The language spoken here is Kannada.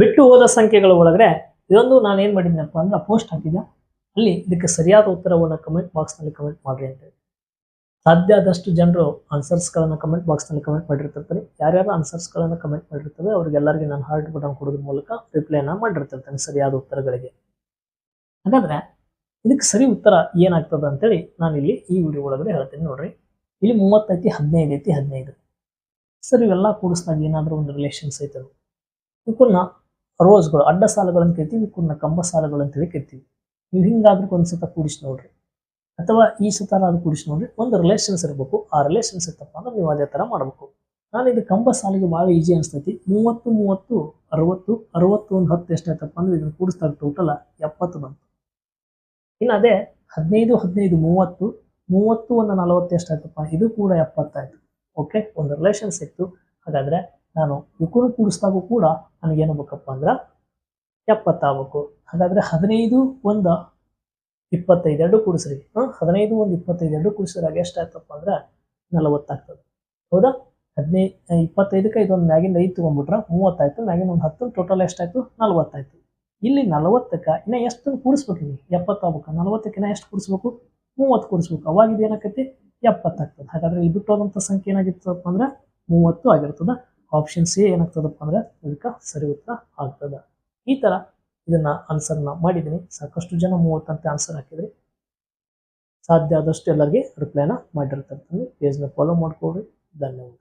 ಬಿಟ್ಟು ಹೋದ ಸಂಖ್ಯೆಗಳ ಒಳಗಡೆ ಇದೊಂದು ನಾನು ಏನು ಮಾಡಿದ್ನಪ್ಪ ಅಂದ್ರೆ ಪೋಸ್ಟ್ ಹಾಕಿದ್ದೆ ಅಲ್ಲಿ ಇದಕ್ಕೆ ಸರಿಯಾದ ಉತ್ತರವನ್ನು ಕಮೆಂಟ್ ಬಾಕ್ಸ್ನಲ್ಲಿ ಕಮೆಂಟ್ ಮಾಡಿರಿ ಅಂತ ಹೇಳಿ. ಸಾಧ್ಯ ಆದಷ್ಟು ಜನರು ಆನ್ಸರ್ಸ್ಗಳನ್ನು ಕಮೆಂಟ್ ಬಾಕ್ಸ್ನಲ್ಲಿ ಕಮೆಂಟ್ ಮಾಡಿರ್ತಿರ್ತಾರೆ. ಯಾರ್ಯಾರು ಆನ್ಸರ್ಸ್ಗಳನ್ನು ಕಮೆಂಟ್ ಮಾಡಿರ್ತಾರೆ ಅವ್ರಿಗೆಲ್ಲರಿಗೆ ನಾನು ಹಾರ್ಟ್ ಬಟನ್ ಕೊಡೋದ್ರ ಮೂಲಕ ರಿಪ್ಲೈನ ಮಾಡಿರ್ತಿರ್ತೇನೆ ಸರಿಯಾದ ಉತ್ತರಗಳಿಗೆ. ಹಾಗಾದ್ರೆ ಇದಕ್ಕೆ ಸರಿ ಉತ್ತರ ಏನಾಗ್ತದೆ ಅಂತೇಳಿ ನಾನು ಇಲ್ಲಿ ಈ ವಿಡಿಯೋ ಒಳಗಡೆ ಹೇಳ್ತೀನಿ ನೋಡ್ರಿ. ಇಲ್ಲಿ ಮೂವತ್ತೈತಿ ಹದಿನೈದು ಐತಿ, ಹದಿನೈದು. ಸರ್ ಇವೆಲ್ಲ ಕೂಡಿಸ್ದಾಗ ಏನಾದರೂ ಒಂದು ರಿಲೇಷನ್ಸ್ ಐತೆ ಇವಕ್ಕನ್ನ ರೋಸ್ಗಳು, ಅಡ್ಡ ಸಾಲುಗಳಂತ ಕರಿತೀವಿ ಕುರ್ನ ಕಂಬ ಸಾಲುಗಳು ಅಂತೇಳಿ ಕರಿತೀವಿ. ನೀವು ಹಿಂಗಾದ್ರೂ ಒಂದು ಸತ ಕೂಡಿಸಿ ನೋಡ್ರಿ. ಅಥವಾ ಈ ಸತಾರಾದ್ರೂ ಕೂಡಿಸಿ ನೋಡ್ರಿ, ಒಂದು ರಿಲೇಷನ್ಸ್ ಇರಬೇಕು. ಆ ರಿಲೇಷನ್ಸ್ ಇತ್ತಪ್ಪ ಅಂದ್ರೆ ನೀವು ಅದೇ ಥರ ಮಾಡಬೇಕು. ನಾನು ಇದು ಕಂಬ ಸಾಲಿಗೆ ಭಾಳ ಈಜಿ ಅನಿಸ್ತೈತಿ. ಮೂವತ್ತು ಮೂವತ್ತು, ಅರವತ್ತು ಅರವತ್ತು ಒಂದು ಹತ್ತು ಎಷ್ಟಾಯ್ತಪ್ಪ ಅಂದ್ರೆ ಇದನ್ನು ಕೂಡಿಸಿದಾಗ ಟೋಟಲ್ ಎಪ್ಪತ್ತು ಬಂತು. ಇನ್ನು ಅದೇ ಹದಿನೈದು ಹದಿನೈದು, ಮೂವತ್ತು ಮೂವತ್ತು ಒಂದು ನಲವತ್ತು ಎಷ್ಟಾಯ್ತಪ್ಪ ಇದು ಕೂಡ ಎಪ್ಪತ್ತಾಯ್ತು ಓಕೆ ಒಂದು ರಿಲೇಷನ್ ಇತ್ತು. ಹಾಗಾದ್ರೆ ನಾನು ಇಬ್ಬರು ಕೂಡಿಸಿದಾಗೂ ಕೂಡ ನನಗೇನು ಬೇಕಪ್ಪ ಅಂದ್ರೆ ಎಪ್ಪತ್ತಾಗಬೇಕು ಹಾಗಾದ್ರೆ ಹದಿನೈದು ಒಂದು ಇಪ್ಪತ್ತೈದು ಎರಡು ಕೂಡಿಸ್ರಿ ಹಾಂ ಹದಿನೈದು ಒಂದು ಇಪ್ಪತ್ತೈದು ಎರಡು ಕೂಡಿಸಿದಾಗ ಎಷ್ಟಾಯ್ತಪ್ಪ ಅಂದ್ರೆ ನಲವತ್ತಾಗ್ತದೆ ಹೌದಾ? ಹದಿನೈದು ಇಪ್ಪತ್ತೈದಕ್ಕೆ ಇದೊಂದು ಮ್ಯಾಗಿಂದ ಐದು ತೊಗೊಂಡ್ಬಿಟ್ರೆ ಮೂವತ್ತಾಯ್ತು ಮ್ಯಾಗಿನ ಒಂದು ಹತ್ತು ಟೋಟಲ್ ಎಷ್ಟಾಯ್ತು? ನಲವತ್ತಾಯ್ತು. ಇಲ್ಲಿ ನಲವತ್ತಕ್ಕೆ ಇನ್ನ ಎಷ್ಟು ಕೂಡಿಸ್ಬೇಕು ನೀವು? ಎಪ್ಪತ್ತಾಗಬೇಕು ನಲವತ್ತಕ್ಕೆ ಇನ್ನ ಎಷ್ಟು ಕೂಡಿಸ್ಬೇಕು ಮೂವತ್ತು ಕೂಡಿಸ್ಬೇಕು ಅವಾಗ ಇದೇನಾಕೈತಿ ಎಪ್ಪತ್ತಾಗ್ತದೆ ಹಾಗಾದ್ರೆ ಇಲ್ಲಿ ಬಿಟ್ಟೋದಂಥ ಸಂಖ್ಯೆ ಏನಾಗಿರ್ತದಪ್ಪ ಅಂದ್ರೆ ಮೂವತ್ತು ಆಗಿರ್ತದ. ಆಪ್ಷನ್ ಸಿ ಏನಾಗ್ತದಪ್ಪ ಅಂದ್ರೆ ಇದಕ್ಕೆ ಸರಿ ಉತ್ತರ ಆಗ್ತದೆ. ಈ ತರ ಇದನ್ನ ಆನ್ಸರ್ನ ಮಾಡಿದ್ದೀನಿ. ಸಾಕಷ್ಟು ಜನ ಮೂವತ್ತಂತೆ ಆನ್ಸರ್ ಹಾಕಿದ್ರಿ. ಸಾಧ್ಯ ಆದಷ್ಟು ಎಲ್ಲರಿಗೆ ರಿಪ್ಲೈನ ಮಾಡಿರ್ತಾರೆ ಪೇಜ್ನ ಫಾಲೋ ಮಾಡ್ಕೊಳ್ರಿ. ಧನ್ಯವಾದ